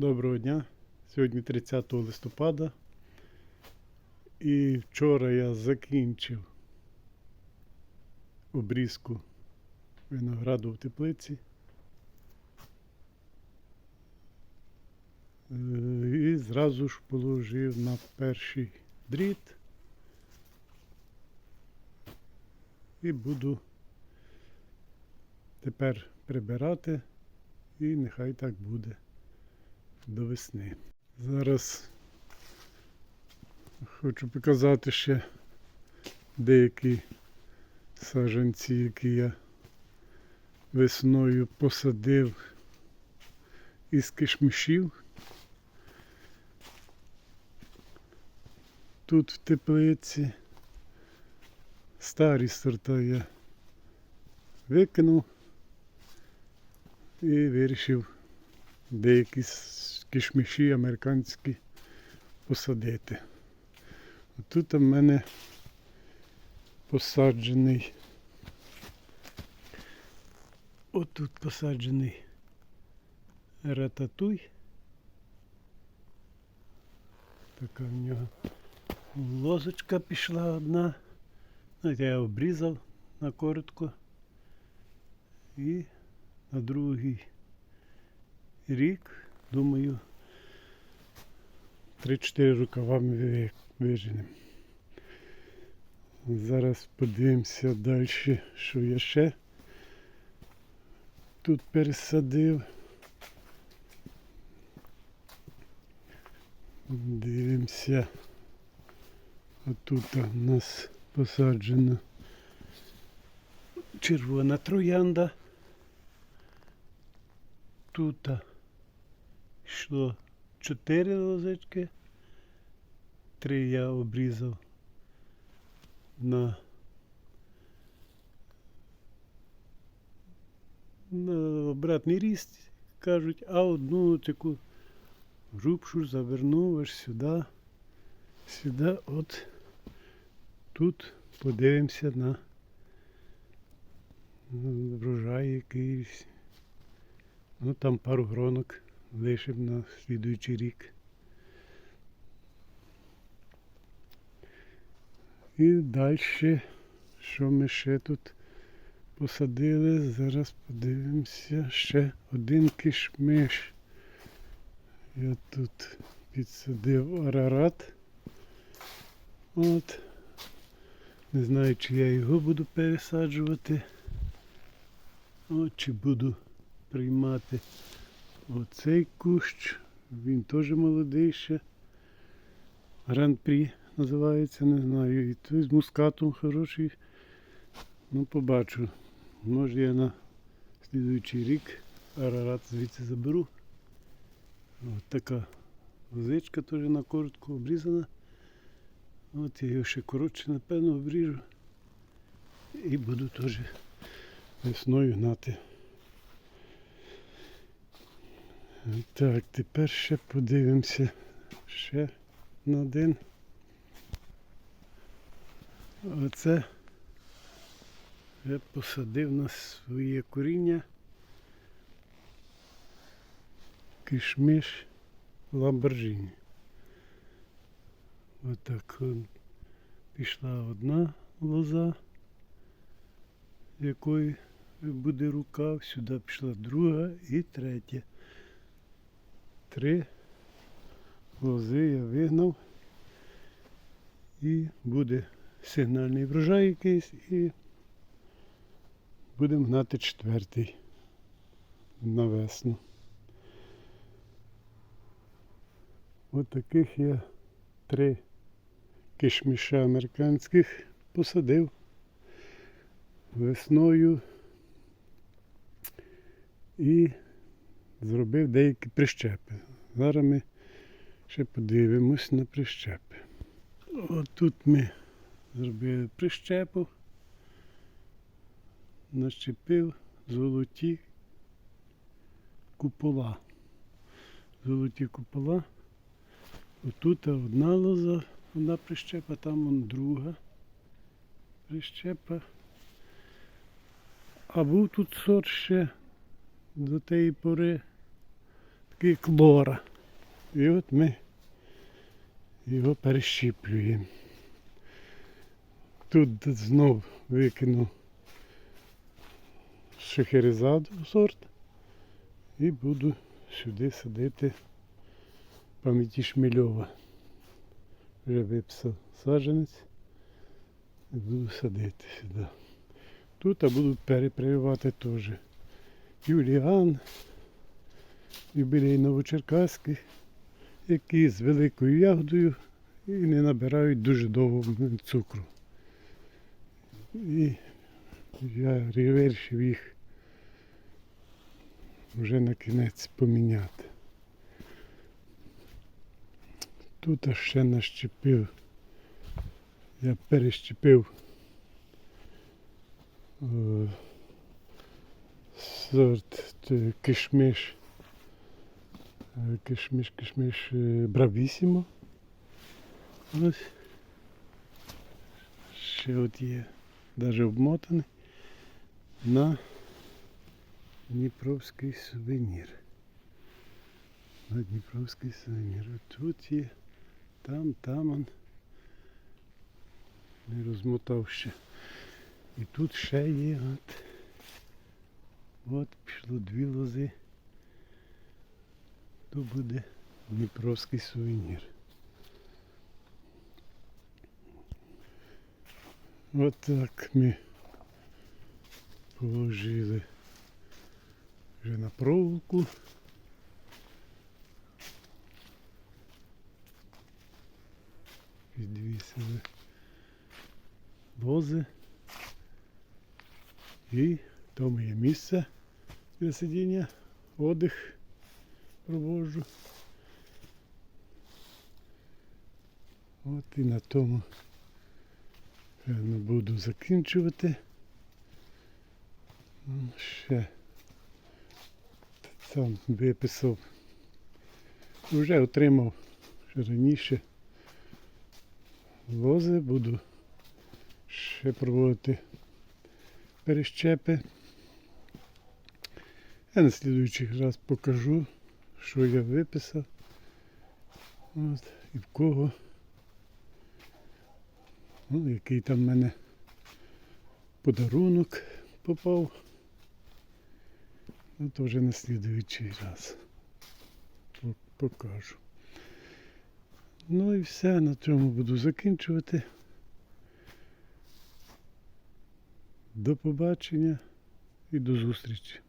Доброго дня. Сьогодні 30 листопада. І вчора я закінчив обрізку винограду в теплиці. Е, І зразу ж положив на перший дріт. І буду тепер прибирати, і нехай так буде до весни. Зараз хочу показати ще деякі саджанці, які я весною посадив із кишмишів. Тут в теплиці старі сорта я викинув і вирішив деякі кишмиші американські посадити. Тут у мене посаджений. Отут посаджений рататуй. Така в нього лозочка пішла одна. Знаєте, я обрізав на коротко. І на другий рік, думаю, 3-4 рукава ми. Зараз подивимося далі, що я ще тут пересадив. Дивимося. Отут у нас посаджена червона троянда. Тут йшло чотири лозочки. Три я обрізав на, на обратний ріст, кажуть, а одну таку грубшу завернув аж сюди. Сюди от тут подивимося на врожай якийсь. Ну там пару гронок лишив на слідуючий рік. І далі, що ми ще тут посадили, зараз подивимося. Ще один кишмиш. Я тут підсадив арарат. От. Не знаю, чи я його буду пересаджувати. От, чи буду приймати оцей кущ. Він теж молодий ще. Гран-прі називається, не знаю. І той з мускатом хороший. Ну, побачу. Може я на слідуючий рік арарат звідси заберу. От така лозичка теж на коротко обрізана. От я його ще коротше, напевно, обріжу. І буду теж весною гнати. Так, тепер ще подивимося ще на один. Оце я посадив на своє коріння. Кишмиш Ламборджині. Отак он пішла одна лоза, якої буде рукав, сюди пішла друга і третя. Три. Лози я вигнав. І буде сигнальний врожай якийсь і будемо гнати четвертий на весну. От таких я три кишміша американських посадив весною. І зробив деякі прищепи. Зараз ми ще подивимось на прищепи. От тут ми зробили прищепу, начепив золоті купола. Золоті купола. Отут одна лоза, одна прищепа, там вон друга прищепа. А був тут сорт ще до тієї пори такий клора. І от ми його перещіплюємо. Тут знов викину шахерезаду сорт і буду сюди садити пам'яті Шмельова. Вже виписав саджанець і буду садити сюди. Тут а буду перепрививати теж. Юліан, юбілей Новочеркаський, які з великою ягодою і не набирають дуже довго цукру. І я вирішив їх вже на кінець поміняти. Тут ще нащепив. Я перещепив е, сорт кишмиш. Кишмиш, кишмиш е, бравісімо. Ось. Ще от є навіть обмотаний на Дніпровський сувенір. На Дніпровський сувенір. Тут є, там, там он. Не розмотав ще. І тут ще є от. От пішло дві лози. То буде Дніпровський сувенір. От так ми положили вже на проволоку. Підвісили лози. І там є місце для сидіння, отдих Проводжу. От і на тому певно буду закінчувати. Ну, Ще там виписав. Вже отримав ще раніше лози, буду ще проводити перещепи. Я на слідуючий раз покажу, що я виписав. От, і в кого. Ну, який там в мене подарунок попав. Ну, то вже на слідуючий раз покажу. Ну і все, на цьому буду закінчувати. До побачення і до зустрічі.